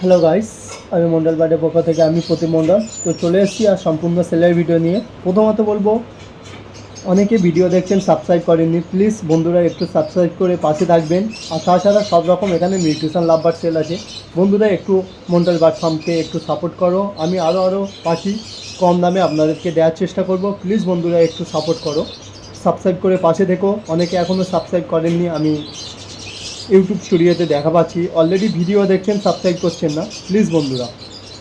Hello guys আমি মন্ডল বার্ডের পক্ষ থেকে আমি প্রতি মন্ডল। তো চলে এসেছি আর সম্পূর্ণ সেলের ভিডিও নিয়ে। প্রথমত বলব, অনেকে ভিডিও দেখছেন সাবস্ক্রাইব করেননি। প্লিজ বন্ধুরা একটু সাবস্ক্রাইব করে পাশে থাকবেন। আর তাছাড়া সব রকম এখানে নিউট্রিশন লাভবার সেল আছে। বন্ধুরা, একটু মন্ডল বার্ড ফার্মকে একটু সাপোর্ট করো। আমি আরও আরও পাখি কম দামে আপনাদেরকে দেওয়ার চেষ্টা করব। প্লিজ বন্ধুরা, একটু সাপোর্ট করো। সাবস্ক্রাইব করে পাশে দেখো। অনেকে এখনও সাবস্ক্রাইব করেননি, আমি ইউটিউব স্টুডিওতে দেখা পাচ্ছি। অলরেডি ভিডিও দেখছেন সাবস্ক্রাইব করছেন না। প্লিজ বন্ধুরা।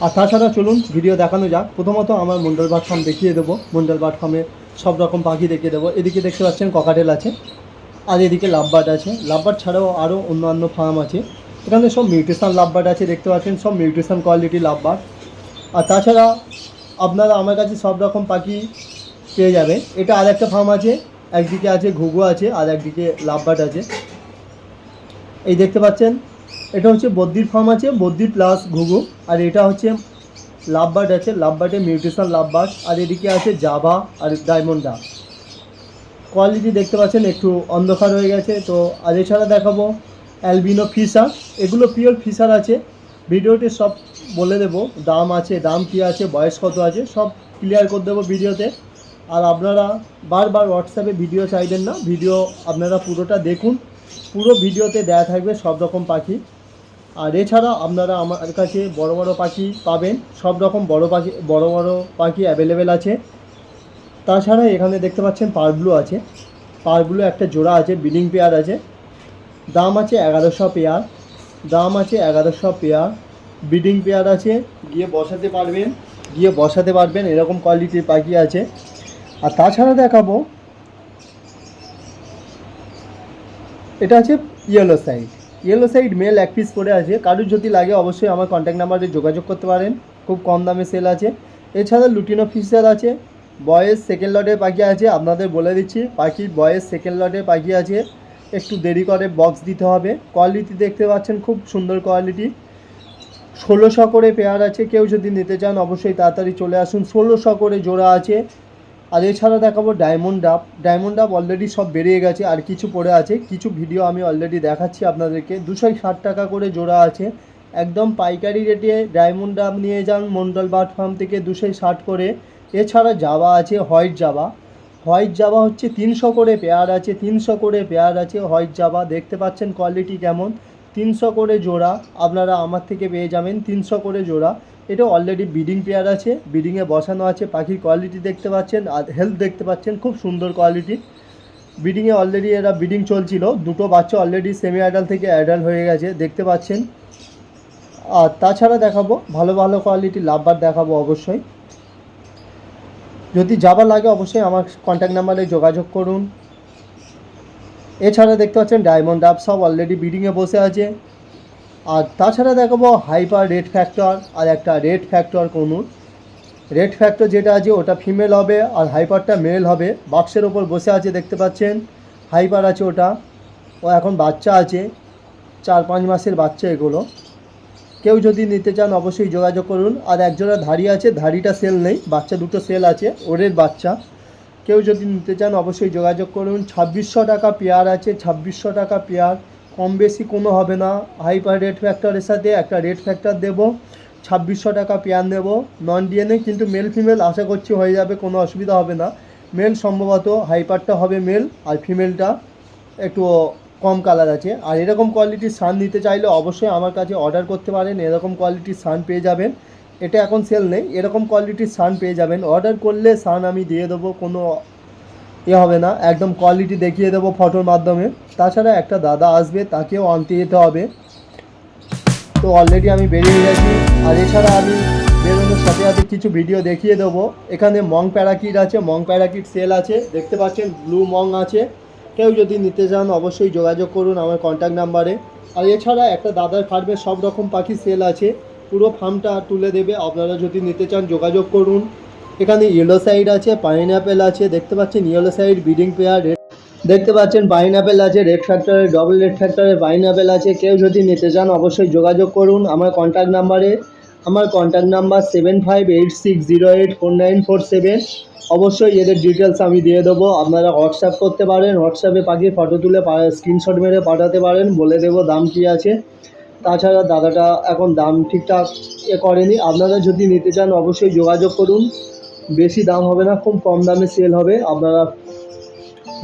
আর তাছাড়া চলুন ভিডিও দেখানো যাক। প্রথমত আমার মন্ডল বার্ড ফার্ম দেখিয়ে দেবো। মন্ডল বার্ড ফার্মে সব রকম পাখি দেখিয়ে দেবো। এদিকে দেখতে পাচ্ছেন ককাটেল আছে। আর এদিকে লাভবার্ড আছে। লাভবার্ড ছাড়াও আরও অন্যান্য ফার্ম আছে। এখানে সব মিউটেশন লাভবার্ড আছে, দেখতে পাচ্ছেন। সব মিউটেশন কোয়ালিটি লাভবার্ড। আর তাছাড়া আপনারা আমার কাছে সব রকম পাখি পেয়ে যাবেন। এটা আর একটা ফার্ম আছে। একদিকে আছে ঘুঘু আছে, আর একদিকে লাভবার্ড আছে। এই দেখতে পাচ্ছেন, এটা হচ্ছে বদ্দির ফার্ম আছে, বদ্দির প্লাস ঘুঘু, আর এটা হচ্ছে লাভবার্ড আছে লাভবার্ডে মিউটেশন লাভবার্ড আর এদিকে আছে জাভা আর ডায়মন্ড কোয়ালিটি দেখতে পাচ্ছেন, একটু অন্ধকার হয়ে গেছে, তো আর এছাড়া দেখাবো অ্যালবিনো ফিশার এগুলো পিওর ফিশার আছে। ভিডিওতে সব বলে দেবো, দাম আছে, দাম কী আছে, বয়স কত আছে, সব ক্লিয়ার করে দেবো ভিডিওতে। আর আপনারা বারবার হোয়াটসঅ্যাপে ভিডিও চাইবেন না ভিডিও আপনারা পুরোটা দেখুন পুরো ভিডিওতে দেয়া থাকবে সব রকম পাখি। আর এছাড়া আপনারা আমার কাছে বড় বড় পাখি পাবেন। সব রকম বড় পাখি, বড় বড় পাখি অ্যাভেলেবেল আছে। তাছাড়া এখানে দেখতে পাচ্ছেন পারব্লু আছে। পারব্লু একটা জোড়া আছে বিডিং পেয়ার আছে। দাম আছে এগারোশো পেয়ার। দাম আছে এগারোশো পেয়ার। বিডিং পেয়ার আছে। গিয়ে বসাতে পারবেন। গিয়ে বসাতে পারবেন। এরকম কোয়ালিটির পাখি আছে। আর তাছাড়া দেখাবো এটা আছে yellow side yellow side male এক পিস করে আছে। কারোর যদি লাগে অবশ্যই আমার কন্ট্যাক্ট নাম্বারে যোগাযোগ করতে পারেন। খুব কম দামে সেল আছে। এছাড়া লুটিনো ফিশার আছে। বয়েস সেকেন্ড লটের পাখি আছে, আপনাদের বলে দিচ্ছি। পাখির বয়েস সেকেন্ড লটের পাখি আছে। একটু দেরি করে বক্স দিতে হবে। কোয়ালিটি দেখতে পাচ্ছেন, খুব সুন্দর কোয়ালিটি ষোলোশো করে পেয়ার আছে। কেউ যদি নিতে চান অবশ্যই তাড়াতাড়ি চলে আসুন। ষোলোশো করে জোড়া আছে। আর এছাড়া দেখাবো ডায়মন্ড ডাব ডায়মন্ড ডাব অলরেডি সব বেরিয়ে গেছে, আর কিছু পড়ে আছে। কিছু ভিডিও আমি অলরেডি দেখাচ্ছি আপনাদেরকে। দুশো ষাট টাকা করে জোড়া আছে। একদম পাইকারি রেটে ডায়মন্ড ডাব নিয়ে যান মন্ডল বাট ফার্ম থেকে দুশো ষাট করে। এছাড়া জাবা আছে হোয়াইট জাবা হোয়াইট জাবা হচ্ছে তিনশো করে পেয়ার আছে, তিনশো করে পেয়ার আছে হোয়াইট জাবা দেখতে পাচ্ছেন কোয়ালিটি কেমন? তিনশো করে জোড়া আপনারা আমার থেকে পেয়ে যাবেন, তিনশো করে জোড়া। এটা অলরেডি বিডিং পেয়ার আছে বিডিংয়ে বসানো আছে, পাখির কোয়ালিটি দেখতে পাচ্ছেন, আর হেলথ দেখতে পাচ্ছেন, খুব সুন্দর কোয়ালিটি বিডিংয়ে অলরেডি এরা বিডিং চলছিল, দুটো বাচ্চা অলরেডি সেমি অ্যাডাল থেকে অ্যাডাল হয়ে গেছে, দেখতে পাচ্ছেন। আর তাছাড়া দেখাবো, ভালো ভালো কোয়ালিটি লাভবার দেখাবো অবশ্যই। যদি যাবার লাগে অবশ্যই আমার কন্ট্যাক্ট নাম্বারে যোগাযোগ করুন। এছাড়া দেখতে পাচ্ছেন ডায়মন্ড ডাব সব অলরেডি বিডিংয়ে বসে আছে। আর তাছাড়া দেখাবো হাইপার রেড ফ্যাক্টর আর একটা red factor conure red factor যেটা আছে, ওটা ফিমেল হবে আর হাইপারটা মেল হবে। বাক্সের ওপর বসে আছে, দেখতে পাচ্ছেন? হাইপার আছে ওটা। ও এখন বাচ্চা আছে। চার পাঁচ মাসের বাচ্চা এগুলো। কেউ যদি নিতে চান, অবশ্যই যোগাযোগ করুন। আর একজোড়া ধাড়ি আছে, ধাড়িটা সেল নেই। বাচ্চা দুটো সেল আছে, ওরের বাচ্চা। কেউ যদি নিতে চান, অবশ্যই যোগাযোগ করুন। ছাব্বিশশো টাকা পেয়ার আছে, ছাব্বিশশো টাকা পেয়ার কম বেশি কোনো হবে না। হাইপার রেড ফ্যাক্টরের সাথে একটা রেড ফ্যাক্টর দেবো। ছাব্বিশশো টাকা পেয়ার নেব নন ডিএনএ কিন্তু মেল ফিমেল আশা করছি হয়ে যাবে, কোনো অসুবিধা হবে না। মেল সম্ভবত হাইপারটা হবে মেল আর ফিমেলটা একটু কম কালার আছে। আর এরকম কোয়ালিটির সান নিতে চাইলে অবশ্যই আমার কাছে অর্ডার করতে পারেন। এরকম কোয়ালিটির সান পেয়ে যাবেন। এটা এখন সেল নেই। এরকম কোয়ালিটির সান পেয়ে যাবেন। অর্ডার করলে সান আমি দিয়ে দেবো। কোনো এ হবে না, একদম কোয়ালিটি দেখিয়ে দেবো ফটোর মাধ্যমে। তাছাড়া একটা দাদা আসবে, তাকেও আনতে যেতে হবে। তো অলরেডি আমি বেরিয়ে গেছি, আর এছাড়া আমি বেরোনোর সাথে সাথে কিছু ভিডিও দেখিয়ে দেবো। এখানে মং প্যারাকিট আছে মং প্যারাকিট সেল আছে, দেখতে পাচ্ছেন ব্লু মং আছে। কেউ যদি নিতে চান অবশ্যই যোগাযোগ করুন আমার কন্ট্যাক্ট নাম্বারে আর এছাড়া একটা দাদার ফার্মে সব রকম পাখি সেল আছে, পুরো ফার্মটা তুলে দেবে। আপনারা যদি নিতে চান যোগাযোগ করুন। এখানে ইয়েলো সাইড আছে পাইনঅ্যাপেল আছে, দেখতে পাচ্ছেন yellow side breeding pair red দেখতে পাচ্ছেন পাইনঅ্যাপেল আছে রেড ফ্যাক্টরের ডবল রেড ফ্যাক্টরের পাইনঅ্যাপেল আছে। কেউ যদি নিতে চান অবশ্যই যোগাযোগ করুন আমার কন্ট্যাক্ট নাম্বারে আমার contact number seven five eight six zero eight four nine four seven অবশ্যই এদের ডিটেলস আমি দিয়ে দেবো। আপনারা হোয়াটসঅ্যাপ করতে পারেন হোয়াটসঅ্যাপে পাখির ফটো তুলে স্ক্রিনশট মেরে পাঠাতে পারেন, বলে দেবো দাম কী আছে। তাছাড়া দাদাটা এখন দাম ঠিকঠাক এ করেনি। আপনারা যদি নিতে চান অবশ্যই যোগাযোগ করুন। বেশি দাম হবে না, খুব কম দামে সেল হবে। আপনারা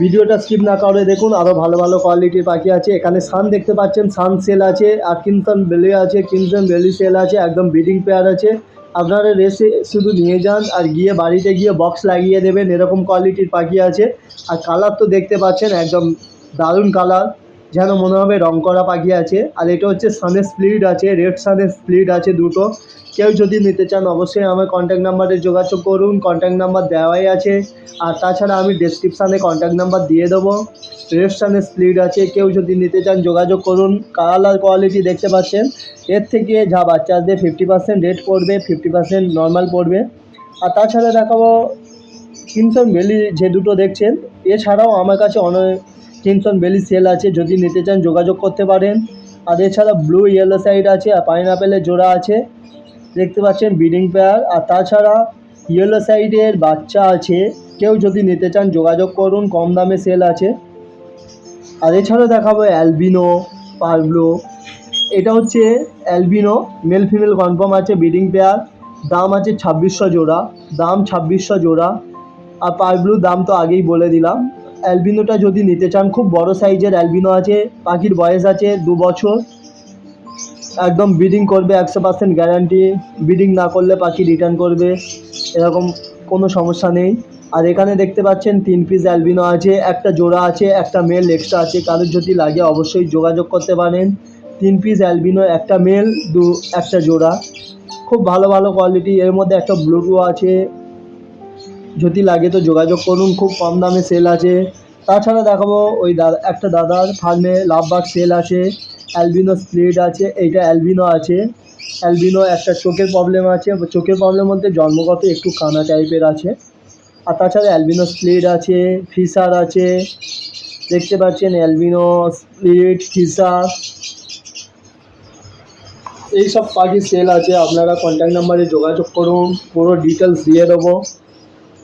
ভিডিওটা স্কিপ না করে দেখুন আরও ভালো ভালো কোয়ালিটির পাখি আছে। এখানে সান দেখতে পাচ্ছেন সান সেল আছে আর কিনসন বেলি আছে কিনসন বেলি সেল আছে, একদম ব্রিডিং পেয়ার আছে। আপনারা রেসে শুধু নিয়ে যান আর গিয়ে বাড়িতে গিয়ে বক্স লাগিয়ে দেবেন, এরকম কোয়ালিটির পাখি আছে। আর কালার তো দেখতে পাচ্ছেন, একদম দারুণ কালার যেন মনে হবে রং করা পাখি আছে। আর এটা হচ্ছে সানের স্প্লিট আছে, রেড সানের স্প্লিট আছে দুটো। কেউ যদি নিতে চান অবশ্যই আমার কন্ট্যাক্ট নাম্বারে যোগাযোগ করুন কন্ট্যাক্ট নাম্বার দেওয়াই আছে। আর তাছাড়া আমি ডেসক্রিপশানে কন্ট্যাক্ট নাম্বার দিয়ে দেবো। রেড সানের স্প্লিট আছে, কেউ যদি নিতে চান যোগাযোগ করুন। কালার কোয়ালিটি দেখতে পাচ্ছেন। এর থেকে যা বাচ্চাদের ফিফটি পার্সেন্ট রেট পড়বে ফিফটি পার্সেন্ট নর্মাল পড়বে। আর তাছাড়া দেখাবো কিমসন ভ্যালি যে দুটো দেখছেন, এছাড়াও আমার কাছে অনেক কিমসন ভ্যালি সেল আছে, যদি নিতে চান যোগাযোগ করতে পারেন। আর এছাড়া ব্লু ইয়েলো সাইড আছে, আর পাইনাপেলের জোড়া আছে। দেখতে পাচ্ছেন ব্রিডিং পেয়ার আর তাছাড়া ইয়েলো সাইডের বাচ্চা আছে। কেউ যদি নিতে চান যোগাযোগ করুন, কম দামে সেল আছে। আর এছাড়াও দেখাবো অ্যালবিনো পারব্লো এটা হচ্ছে অ্যালবিনো মেল ফিমেল কনফার্ম আছে ব্রিডিং পেয়ার দাম আছে ছাব্বিশশো জোড়া, দাম ছাব্বিশশো জোড়া। আর পারব্লু দাম তো আগেই বলে দিলাম। অ্যালবিনোটা যদি নিতে চান, খুব বড় সাইজের অ্যালবিনো আছে, পাখির বয়স আছে দু বছর। একদম ব্রিডিং করবে, একশো পার্সেন্ট গ্যারান্টি ব্রিডিং না করলে পাখি রিটার্ন করবে, এরকম কোনো সমস্যা নেই। আর এখানে দেখতে পাচ্ছেন তিন পিস অ্যালবিনো আছে, একটা জোড়া আছে, একটা মেল এক্সট্রা আছে। কারোর যদি লাগে অবশ্যই যোগাযোগ করতে পারেন। তিন পিস অ্যালবিনো, একটা মেল দু, একটা জোড়া। খুব ভালো ভালো কোয়ালিটি এর মধ্যে একটা ব্লুটু আছে যদি লাগে তো যোগাযোগ করুন, খুব কম দামে সেল আছে। তাছাড়া দেখাবো ওই দাদা একটা দাদার ফার্মে লাভবাগ সেল আছে অ্যালবিনো স্প্লিট আছে, এইটা অ্যালবিনো আছে। অ্যালবিনো একটা চোখের প্রবলেম আছে, চোখের প্রবলেম বলতে জন্মগত একটু কানা টাইপের আছে। আর তাছাড়া অ্যালবিনো স্প্লিট আছে ফিসার আছে। দেখতে পাচ্ছেন অ্যালবিনো স্প্লিট ফিসার এইসব পাখি সেল আছে, আপনারা কন্ট্যাক্ট নাম্বারে যোগাযোগ করুন, পুরো ডিটেলস দিয়ে দেবো।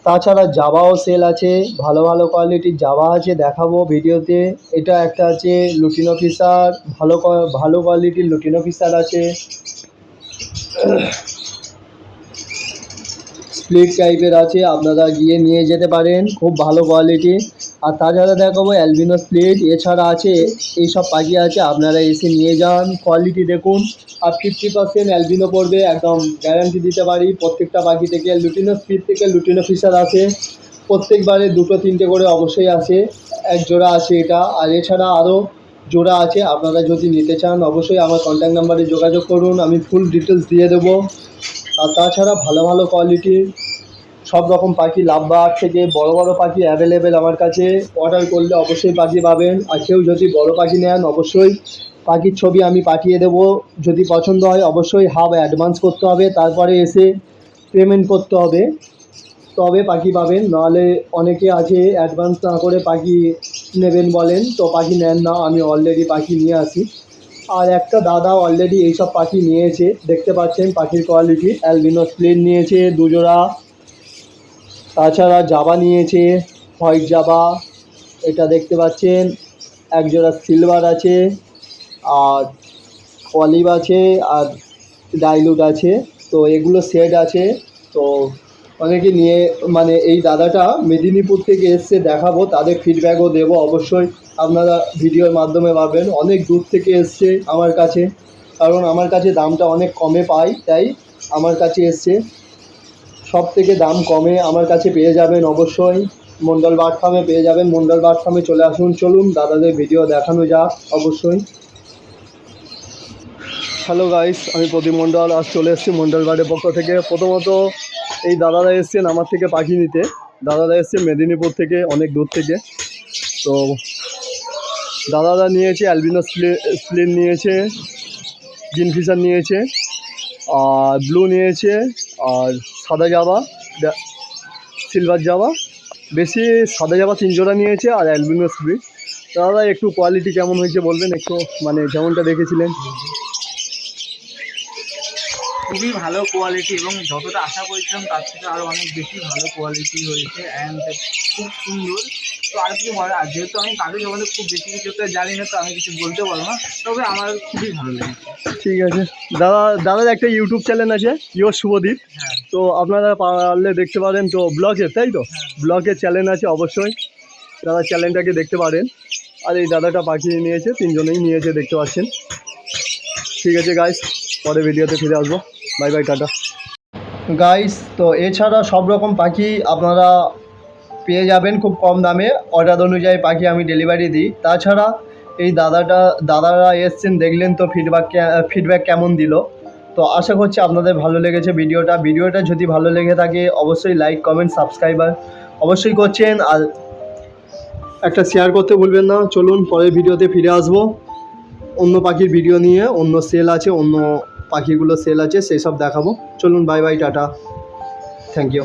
তাছাড়া জাভাও সেল আছে, ভালো ভালো কোয়ালিটির জাবা আছে, দেখাবো ভিডিওতে। এটা একটা আছে লুটিন অফিসার ভালো ভালো কোয়ালিটির লুটিন অফিসার আছে। স্প্লিট টাইপের আছে, আপনারা গিয়ে নিয়ে যেতে পারেন, খুব ভালো কোয়ালিটি আর তাছাড়া দেখাবো অ্যালবিনো স্প্লিট এছাড়া আছে, এইসব পাখি আছে, আপনারা এসে নিয়ে যান কোয়ালিটি দেখুন, আর ফিফটি পার্সেন্ট অ্যালবিনো পড়বে, একদম গ্যারান্টি দিতে পারি, প্রত্যেকটা পাখি থেকে লুটিনো স্পিড থেকে লুটিনো ফিশার আছে প্রত্যেকবারে দুটো, তিনটে করে অবশ্যই আছে এক জোড়া আছে এটা, আর এছাড়া আরও জোড়া আছে, আপনারা যদি নিতে চান, অবশ্যই আমার কন্ট্যাক্ট নাম্বারে যোগাযোগ করুন, আমি ফুল ডিটেলস দিয়ে দেবো, আর তাছাড়া ভালো ভালো কোয়ালিটির সব রকম পাখি লাভবাগ থেকে বড় বড় পাখি অ্যাভেলেবেল আমার কাছে। অর্ডার করলে অবশ্যই পাখি পাবেন। আর কেউ যদি বড় পাখি নেন, অবশ্যই পাখির ছবি আমি পাঠিয়ে দেবো। যদি পছন্দ হয়, অবশ্যই হাফ অ্যাডভান্স করতে হবে। তারপরে এসে পেমেন্ট করতে হবে। তবে পাখি পাবেন। নাহলে অনেকে আছে অ্যাডভান্স না করে পাখি নেবেন বলেন। তো পাখি নেন না, আমি অলরেডি পাখি নিয়ে আসি। আর একটা দাদা অলরেডি এইসব পাখি নিয়েছে। দেখতে পাচ্ছেন পাখির কোয়ালিটি অ্যালবিনো স্প্লিন নিয়েছে, দুজোড়া। তাছাড়া জাবা নিয়েছে হোয়াইট জাবা এটা দেখতে পাচ্ছেন এক জোড়া সিলভার আছে, আর অলিভ আছে, আর ডাইলুট আছে, তো এগুলো সেট আছে, তো অনেকে নিয়ে মানে এই দাদাটা মেদিনীপুর থেকে এসছে দেখাবো, তাদের ফিডব্যাকও দেবো অবশ্যই, আপনারা ভিডিওর মাধ্যমে পাবেন অনেক দূর থেকে এসছে আমার কাছে, কারণ আমার কাছে দামটা অনেক কমে পাই তাই আমার কাছে এসছে সব থেকে দাম কমে আমার কাছে পেয়ে যাবেন অবশ্যই। মন্ডল বার্ড ফার্মে পেয়ে যাবেন। মন্ডল বার্ড ফার্মে চলে আসুন। চলুন দাদাদের ভিডিও দেখানো যাক অবশ্যই। হ্যালো গাইস আমি প্রদীপ মণ্ডল আজ চলে এসেছি মণ্ডল বার্ডের পক্ষ থেকে। প্রথমত, এই দাদারা এসছেন আমার থেকে পাখি নিতে। দাদারা এসছে মেদিনীপুর থেকে, অনেক দূর থেকে। তো, দাদারা নিয়েছে অ্যালবিনো স্প্লিন নিয়েছে গ্রিন ফিশার নিয়েছে, আর ব্লু নিয়েছে, আর সাদা জাবা সিলভার জাবা বেশি সাদা জাবা তিন জোড়া নিয়েছে আর অ্যালবিনো স্প্লিট দাদা, একটু কোয়ালিটি কেমন হয়েছে বলবেন? একটু মানে যেমনটা দেখেছিলেন। খুবই ভালো কোয়ালিটি এবং যতটা আশা করেছিলাম তার থেকে আরও অনেক বেশি ভালো কোয়ালিটি হয়েছে অ্যান্ড খুব সুন্দর। তো আর কিছু বলার আর যেহেতু আমি পাখি সম্বন্ধে খুব বেশি কিছু জানি না তো আমি কিছু বলতে পারব না। তবে আমার খুবই ভালো লাগে ঠিক আছে। দাদা দাদার একটা ইউটিউব চ্যানেল আছে ইয়োর শুভদীপ হ্যাঁ। তো আপনারা পারলে দেখতে পারেন তো ব্লগের তাই তো? ব্লগের চ্যানেল আছে অবশ্যই। দাদা চ্যানেলটাকে দেখতে পারেন। আর এই দাদাটা পাখি নিয়েছে তিনজনেই নিয়েছে দেখতে পাচ্ছেন। ঠিক আছে গাইস পরে ভিডিওতে ফিরে আসব। By bye, tata. গাইস তো এছাড়া সব রকম পাখি আপনারা পেয়ে যাবেন খুব কম দামে। অর্ডার অনুযায়ী পাখি আমি ডেলিভারি দিই। তাছাড়া এই দাদাটা, দাদারা এসছেন, দেখলেন তো ফিডব্যাক ফিডব্যাক কেমন দিল। তো আশা করছি আপনাদের ভালো লেগেছে ভিডিওটা। ভিডিওটা যদি ভালো লেগে থাকে, অবশ্যই লাইক কমেন্ট সাবস্ক্রাইবার অবশ্যই করছেন। আর একটা শেয়ার করতে ভুলবেন না। চলুন, পরের ভিডিওতে ফিরে আসব। অন্য পাখির ভিডিও নিয়ে, অন্য সেল আছে, অন্য পাখিগুলো সেল আছে সেই সব দেখাবো। চলুন bye bye tata. Thank you